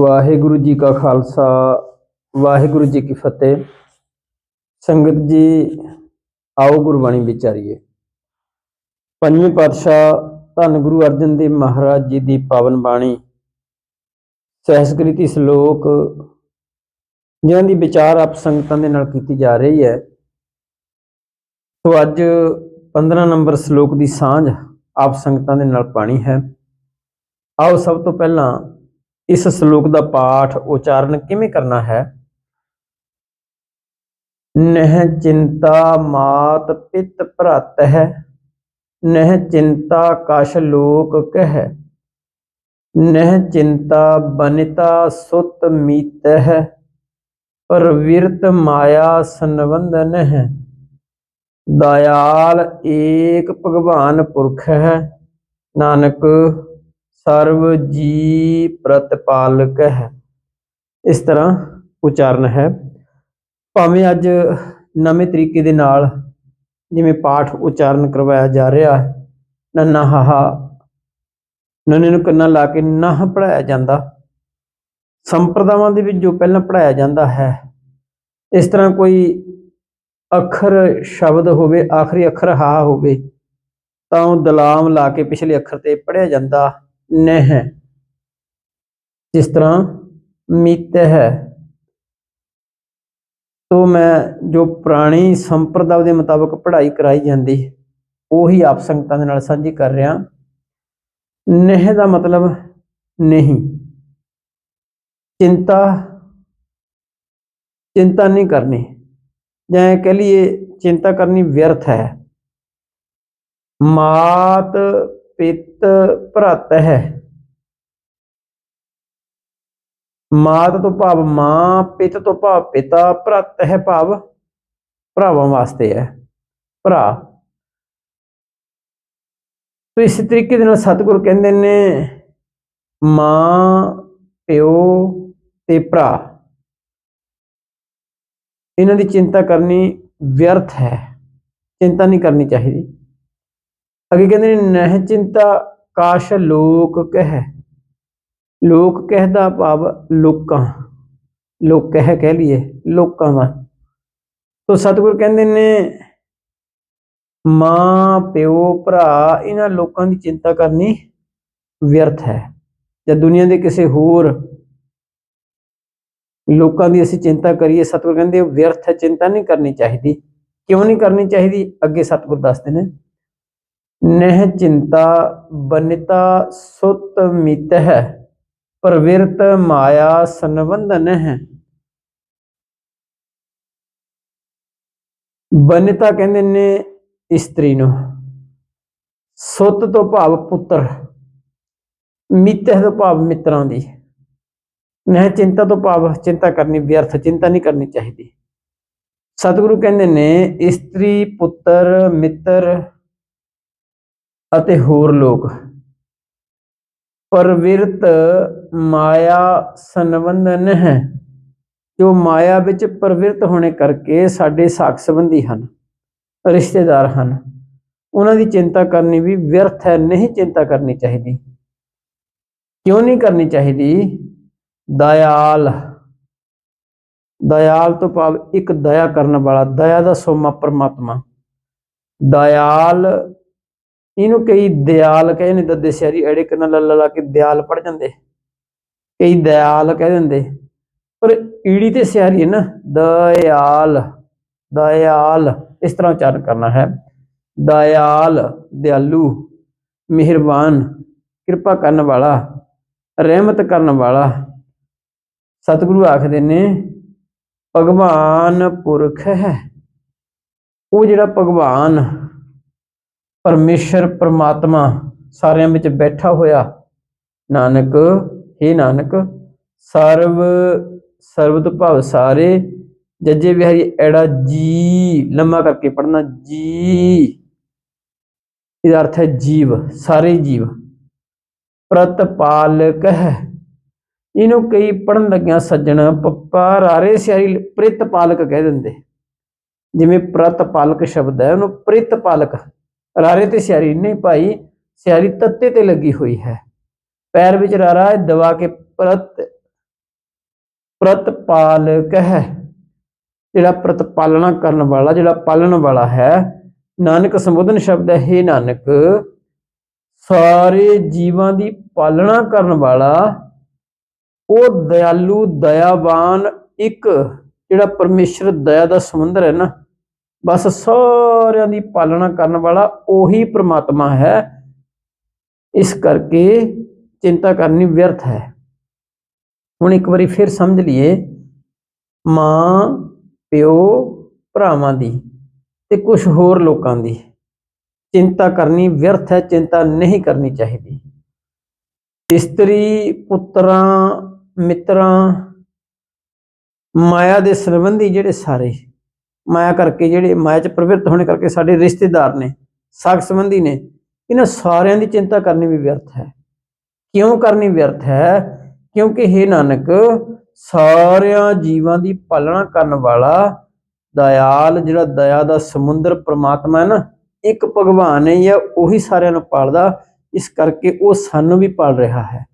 ਵਾਹਿਗੁਰੂ ਜੀ ਕਾ ਖਾਲਸਾ, ਵਾਹਿਗੁਰੂ ਜੀ ਕੀ ਫਤਿਹ। ਸੰਗਤ ਜੀ, ਆਓ ਗੁਰਬਾਣੀ ਵਿਚਾਰੀਏ। ਪੰਜਵੇਂ ਪਾਤਸ਼ਾਹ ਧੰਨ ਗੁਰੂ ਅਰਜਨ ਦੇਵ ਮਹਾਰਾਜ ਜੀ ਦੀ ਪਾਵਨ ਬਾਣੀ। ਸਹਿਸਕ੍ਰਿਤੀ ਸ਼ਲੋਕ ਜਿਹਨਾਂ ਦੀ ਵਿਚਾਰ ਆਪ ਸੰਗਤਾਂ ਦੇ ਨਾਲ ਕੀਤੀ ਜਾ ਰਹੀ ਹੈ। ਸੋ ਅੱਜ 15 ਨੰਬਰ ਸ਼ਲੋਕ ਦੀ ਸਾਂਝ ਆਪ ਸੰਗਤਾਂ ਦੇ ਨਾਲ ਪਾਣੀ ਹੈ। ਆਓ ਸਭ ਤੋਂ ਪਹਿਲਾਂ ਇਸ ਸ਼ਲੋਕ ਦਾ ਪਾਠ ਉਚਾਰਨ ਕਿਵੇਂ ਕਰਨਾ ਹੈ? ਨਹਿ ਚਿੰਤਾ ਮਾਤ ਪਿਤ ਭਰਤ ਹੈ ਨਹਿ ਚਿੰਤਾ ਕਸ਼ ਲੋਕ ਕਹਿ, ਨਹਿ ਚਿੰਤਾ ਬਨਿਤਾ ਸੁਤ ਮੀਤ ਹੈ ਪ੍ਰਵਿਰਤ ਮਾਇਆ ਸੰਬੰਧਨ ਹੈ ਦਇਆਲ ਏਕ ਭਗਵਾਨ ਪੁਰਖ ਹੈ ਨਾਨਕ ਸਰਵ ਜੀ ਪ੍ਰਤਪਾਲਕ ਹੈ। ਇਸ ਤਰ੍ਹਾਂ ਉਚਾਰਨ ਹੈ। ਭਾਵੇਂ ਅੱਜ ਨਵੇਂ ਤਰੀਕੇ ਦੇ ਨਾਲ ਜਿਵੇਂ ਪਾਠ ਉਚਾਰਨ ਕਰਵਾਇਆ ਜਾ ਰਿਹਾ ਹੈ, ਨੰਨਾ ਹਾਹਾ, ਨੰਨੇ ਨੂੰ ਕੰਨਾਂ ਲਾ ਕੇ ਨਾ ਪੜਾਇਆ ਜਾਂਦਾ। ਸੰਪਰਦਾਵਾਂ ਦੇ ਵਿੱਚ ਜੋ ਪਹਿਲਾਂ ਪੜਾਇਆ ਜਾਂਦਾ ਹੈ, ਇਸ ਤਰ੍ਹਾਂ ਕੋਈ ਅੱਖਰ ਸ਼ਬਦ ਹੋਵੇ, ਆਖਰੀ ਅੱਖਰ ਹਾ ਹੋਵੇ, ਤਾਂ ਉਹ ਦਲਾਮ ਲਾ ਕੇ ਪਿਛਲੇ ਅੱਖਰ ਤੇ ਪੜਿਆ ਜਾਂਦਾ। ਨਹ। ਜਿਸ ਤਰ੍ਹਾਂ ਮਿਤ ਹੈ। ਤੋਂ ਮੈਂ ਜੋ ਪੁਰਾਣੀ ਸੰਪਰਦਾ ਦੇ ਮੁਤਾਬਕ ਪੜ੍ਹਾਈ ਕਰਾਈ ਜਾਂਦੀ, ਉਹੀ ਆਪ ਸੰਗਤਾਂ ਦੇ ਨਾਲ ਸਾਂਝੀ ਕਰ ਰਿਹਾ। ਨਹਿ ਦਾ ਮਤਲਬ ਨਹੀਂ। ਚਿੰਤਾ ਚਿੰਤਾ ਨਹੀਂ ਕਰਨੀ। ਜਾਂ ਕਹ ਲਈਏ ਚਿੰਤਾ ਕਰਨੀ ਵਿਅਰਥ ਹੈ। ਮਾਤ ਪਿਤ ਭਰਤ ਹੈ। ਮਾਤ ਤੋਂ ਭਾਵ ਮਾਂ, ਪਿਤ ਤੋਂ ਭਾਵ ਪਿਤਾ, ਭਰਤ ਹੈ ਭਾਵ ਭਰਾਵਾਂ ਵਾਸਤੇ ਹੈ। ਭਰਾ, ਤੋ ਇਸ ਤਰੀਕੇ ਦੇ ਨਾਲ ਸਤਿਗੁਰ ਕਹਿੰਦੇ ਨੇ, ਮਾਂ, ਪਿਓ ਤੇ ਭਰਾ। ਇਹਨਾਂ ਦੀ ਚਿੰਤਾ ਕਰਨੀ ਵਿਅਰਥ ਹੈ। ਚਿੰਤਾ ਨਹੀਂ ਕਰਨੀ ਚਾਹੀਦੀ। ਅੱਗੇ ਕਹਿੰਦੇ ਨੇ, ਨਹਿ ਚਿੰਤਾ ਕਾਸ਼ ਲੋਕ ਕਹਿ। ਲੋਕ ਕਹਿਦਾ ਭਾਵ ਲੋਕਾਂ, ਲੋਕ ਕਹਿ ਕਹਿ ਲਈਏ, ਲੋਕਾਂ ਦਾ। ਤੋ ਸਤਿਗੁਰ ਕਹਿੰਦੇ ਨੇ, ਮਾਂ, ਪਿਓ, ਭਰਾ, ਇਹਨਾਂ ਲੋਕਾਂ ਦੀ ਚਿੰਤਾ ਕਰਨੀ ਵਿਅਰਥ ਹੈ। ਜਾਂ ਦੁਨੀਆ ਦੇ ਕਿਸੇ ਹੋਰ ਲੋਕਾਂ ਦੀ ਅਸੀਂ ਚਿੰਤਾ ਕਰੀਏ, ਸਤਿਗੁਰ ਕਹਿੰਦੇ ਵਿਅਰਥ ਹੈ ਚਿੰਤਾ ਨਹੀਂ ਕਰਨੀ ਚਾਹੀਦੀ। ਕਿਉਂ ਨਹੀਂ ਕਰਨੀ ਚਾਹੀਦੀ? ਅੱਗੇ ਸਤਿਗੁਰ ਦੱਸਦੇ ਨੇ ਨਹਿ ਚਿੰਤਾ ਬਨਿਤਾ ਸੁਤ ਮਿਤ ਹੈ ਪ੍ਰਵਿਰਤ ਮਾਇਆ ਸੰਬੰਧਨ ਹੈ ਬਨਿਤਾ ਕਹਿੰਦੇ ਨੇ ਇਸਤਰੀ ਨੂੰ, ਸੁੱਤ ਤੋਂ ਭਾਵ ਪੁੱਤਰ ਮਿੱਤ ਤੋਂ ਭਾਵ ਮਿੱਤਰਾਂ ਦੀ। ਨਹਿ ਚਿੰਤਾ ਤੋਂ ਭਾਵ ਚਿੰਤਾ ਕਰਨੀ, ਵਿਅਰਥ ਚਿੰਤਾ ਨਹੀਂ ਕਰਨੀ ਚਾਹੀਦੀ। ਸਤਿਗੁਰੂ ਕਹਿੰਦੇ ਨੇ, ਇਸਤਰੀ, ਪੁੱਤਰ, ਮਿੱਤਰ ਅਤੇ ਹੋਰ ਲੋਕ। ਪਰਵਿਰਤ ਮਾਇਆ ਸੰਬੰਧਨ ਹੈ। ਜੋ ਮਾਇਆ ਵਿੱਚ ਪਰਵਿਰਤ ਹੋਣੇ ਕਰਕੇ ਸਾਡੇ ਸਾਖ ਸੰਬੰਧੀ ਹਨ, ਰਿਸ਼ਤੇਦਾਰ ਹਨ। ਉਹਨਾਂ ਦੀ ਚਿੰਤਾ ਕਰਨੀ ਵੀ ਵਿਅਰਥ ਹੈ, ਨਹੀਂ ਚਿੰਤਾ ਕਰਨੀ ਚਾਹੀਦੀ। ਕਿਉਂ ਨਹੀਂ ਕਰਨੀ ਚਾਹੀਦੀ? ਦਇਆਲ। ਦਇਆਲ ਤੋਂ ਭਾਵ ਇੱਕ ਦਇਆ ਕਰਨ ਵਾਲਾ, ਦਇਆ ਦਾ ਸੋਮਾ ਪਰਮਾਤਮਾ। ਦਇਆਲ ਇਹਨੂੰ ਕਈ ਦਿਆਲ ਕਹੇ ਨੇ ਦੱਦੇ ਸਿਆਰੀ ਐੜੇ ਕੰਨ ਲੱਲਾ ਲਾ ਕੇ ਦਿਆਲ ਪੜ ਜਾਂਦੇ। ਕਈ ਦਿਆਲ ਕਹਿ ਦਿੰਦੇ। ਪਰ ਈੜੀ ਤੇ ਸਿਆਰੀ ਹੈ ਨਾ ਦਇਆਲ ਦਇਆਲ ਇਸ ਤਰ੍ਹਾਂ ਉਚਾਰਨ ਕਰਨਾ ਹੈ। ਦਿਆਲ, ਦਿਆਲੂ, ਮਿਹਰਬਾਨ, ਕਿਰਪਾ ਕਰਨ ਵਾਲਾ, ਰਹਿਮਤ ਕਰਨ ਵਾਲਾ। ਸਤਿਗੁਰੂ ਆਖਦੇ ਨੇ, ਭਗਵਾਨ ਪੁਰਖ ਹੈ। ਉਹ ਜਿਹੜਾ ਭਗਵਾਨ ਪਰਮੇਸ਼ਰ ਪ੍ਰਮਾਤਮਾ ਸਾਰਿਆਂ ਵਿੱਚ ਬੈਠਾ ਹੋਇਆ, ਨਾਨਕ हे ਨਾਨਕ, ਸਰਵ ਸਰਬਤ ਭਵ ਸਾਰੇ, ਜੱਜੇ ਵਿਹਾਰੀ ਐੜਾ ਜੀ, ਲੰਮਾ ਕਰਕੇ ਪੜਨਾ ਜੀ। ਇਹਦਾ ਅਰਥ ਹੈ ਜੀਵ, ਸਾਰੇ ਜੀਵ। ਪ੍ਰਤਪਾਲਕ ਹੈ। ਇਹਨੂੰ ਕਈ ਪੜਨ ਲੱਗਿਆ ਸੱਜਣ ਪੱਪਾ ਰਾਰੇ ਸਿਆਰੀ ਪ੍ਰਿਤਪਾਲਕ ਕਹਿ ਦਿੰਦੇ। ਜਿਵੇਂ ਪ੍ਰਤਪਾਲਕ ਸ਼ਬਦ ਹੈ, ਉਹਨੂੰ ਪ੍ਰਿਤਪਾਲਕ ਰਾਰੇ ਤੇ ਸਿਆਰੀ ਨਹੀਂ ਭਾਈ, ਸਿਆਰੀ ਤੱਤੇ ਤੇ ਲੱਗੀ ਹੋਈ ਹੈ। ਪੈਰ ਵਿੱਚ ਰਾਰਾ ਦਬਾ ਕੇ ਪ੍ਰਤ ਪ੍ਰਤਪਾਲਕ ਹੈ ਜਿਹੜਾ ਪ੍ਰਤਪਾਲਣਾ ਕਰਨ ਵਾਲਾ, ਜਿਹੜਾ ਪਾਲਣ ਵਾਲਾ ਹੈ, ਨਾਨਕ ਸੰਬੋਧਨ ਸ਼ਬਦ ਹੈ, ਹੇ ਨਾਨਕ, ਸਾਰੇ ਜੀਵਾਂ ਦੀ ਪਾਲਣਾ ਕਰਨ ਵਾਲਾ, ਉਹ ਦਇਆਲੂ ਦਇਆਵਾਨ ਇੱਕ, ਜਿਹੜਾ ਪਰਮੇਸ਼ਰ ਦਇਆ ਦਾ ਸਮੁੰਦਰ ਹੈ ਨਾ। ਬਸ ਸਾਰਿਆਂ ਦੀ ਪਾਲਣਾ ਕਰਨ ਵਾਲਾ ਉਹੀ ਪ੍ਰਮਾਤਮਾ ਹੈ। ਇਸ ਕਰਕੇ ਚਿੰਤਾ ਕਰਨੀ ਵਿਅਰਥ ਹੈ। ਹੁਣ ਇੱਕ ਵਾਰੀ ਫਿਰ ਸਮਝ ਲਈਏ, ਮਾਂ, ਪਿਓ, ਭਰਾਵਾਂ ਦੀ ਤੇ ਕੁਝ ਹੋਰ ਲੋਕਾਂ ਦੀ। ਚਿੰਤਾ ਕਰਨੀ ਵਿਅਰਥ ਹੈ, ਚਿੰਤਾ ਨਹੀਂ ਕਰਨੀ ਚਾਹੀਦੀ। ਇਸਤਰੀ ਪੁੱਤਰਾਂ, ਮਿੱਤਰਾਂ, ਮਾਇਆ ਦੇ ਸੰਬੰਧੀ ਜਿਹੜੇ ਸਾਰੇ ਮਾਇਆ ਕਰਕੇ ਜਿਹੜੇ ਮਾਇਆ ਚ ਪ੍ਰਵਿਰਤ ਹੋਣੇ ਕਰਕੇ ਸਾਡੇ ਰਿਸ਼ਤੇਦਾਰ ਨੇ, ਸਾਖ ਸੰਬੰਧੀ ਨੇ, ਇਹਨਾਂ ਸਾਰਿਆਂ ਦੀ ਚਿੰਤਾ ਕਰਨੀ ਵੀ ਵਿਅਰਥ ਹੈ। ਕਿਉਂ ਕਰਨੀ ਵਿਅਰਥ ਹੈ? ਕਿਉਂਕਿ हे ਨਾਨਕ, ਸਾਰਿਆਂ ਜੀਵਾਂ ਦੀ ਪਾਲਣਾ ਕਰਨ ਵਾਲਾ ਦਇਆਲ, ਜਿਹੜਾ ਦਇਆ ਦਾ ਸਮੁੰਦਰ ਪ੍ਰਮਾਤਮਾ ਹੈ ਨਾ, ਇੱਕ ਭਗਵਾਨ ਹੈ ਜਾਂ ਉਹੀ ਸਾਰਿਆਂ ਨੂੰ ਪਾਲਦਾ, ਇਸ ਕਰਕੇ ਉਹ ਸਾਨੂੰ ਵੀ ਪਾਲ ਰਿਹਾ ਹੈ।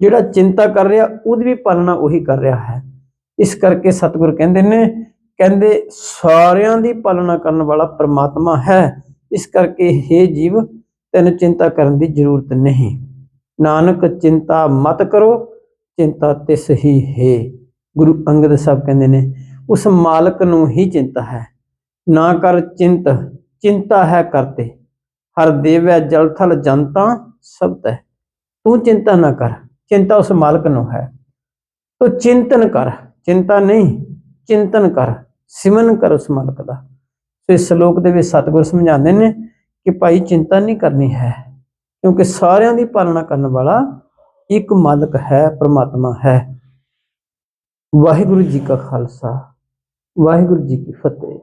ਜਿਹੜਾ ਚਿੰਤਾ ਕਰ ਰਿਹਾ, ਉਹਦੀ ਵੀ ਪਾਲਣਾ ਉਹੀ ਕਰ ਰਿਹਾ ਹੈ। ਇਸ ਕਰਕੇ ਸਤਿਗੁਰ ਕਹਿੰਦੇ ਨੇ ਕਹਿੰਦੇ ਸਾਰਿਆਂ ਦੀ ਪਾਲਣਾ ਕਰਨ ਵਾਲਾ ਪਰਮਾਤਮਾ ਹੈ। ਇਸ ਕਰਕੇ हे ਜੀਵ, ਤੈਨੂੰ ਚਿੰਤਾ ਕਰਨ ਦੀ ਜ਼ਰੂਰਤ ਨਹੀਂ। ਨਾਨਕ, ਚਿੰਤਾ ਮਤ ਕਰੋ, ਚਿੰਤਾ ਤਿਸ ਹੀ ਹੈ। ਗੁਰੂ ਅੰਗਦ ਸਾਹਿਬ ਕਹਿੰਦੇ ਨੇ, ਉਸ ਮਾਲਕ ਨੂੰ ਹੀ ਚਿੰਤਾ ਹੈ। ਨਾ ਕਰ ਚਿੰਤ, ਚਿੰਤਾ ਹੈ ਕਰਤੇ ਹਰ ਦੇਵੈ ਜਲ ਥਲ ਜਨਤਾ ਸਭ ਤੈ। ਤੂੰ ਚਿੰਤਾ ਨਾ ਕਰ, ਚਿੰਤਾ ਉਸ ਮਾਲਕ ਨੂੰ ਹੈ। ਤੂੰ ਚਿੰਤਨ ਕਰ, ਚਿੰਤਾ ਨਹੀਂ, ਚਿੰਤਨ ਕਰ। ਸਿਮਨ ਕਰ ਉਸ ਮਾਲਕ ਦਾ। ਸੋ ਇਸ ਸ਼ਲੋਕ ਦੇ ਵਿੱਚ ਸਤਿਗੁਰ ਸਮਝਾਉਂਦੇ ਨੇ ਕਿ ਭਾਈ ਚਿੰਤਾ ਨਹੀਂ ਕਰਨੀ ਹੈ, ਕਿਉਂਕਿ ਸਾਰਿਆਂ ਦੀ ਪਾਲਣਾ ਕਰਨ ਵਾਲਾ ਇੱਕ ਮਾਲਕ ਹੈ, ਪ੍ਰਮਾਤਮਾ ਹੈ। ਵਾਹਿਗੁਰੂ ਜੀ ਕਾ ਖਾਲਸਾ, ਵਾਹਿਗੁਰੂ ਜੀ ਕੀ ਫਤਿਹ।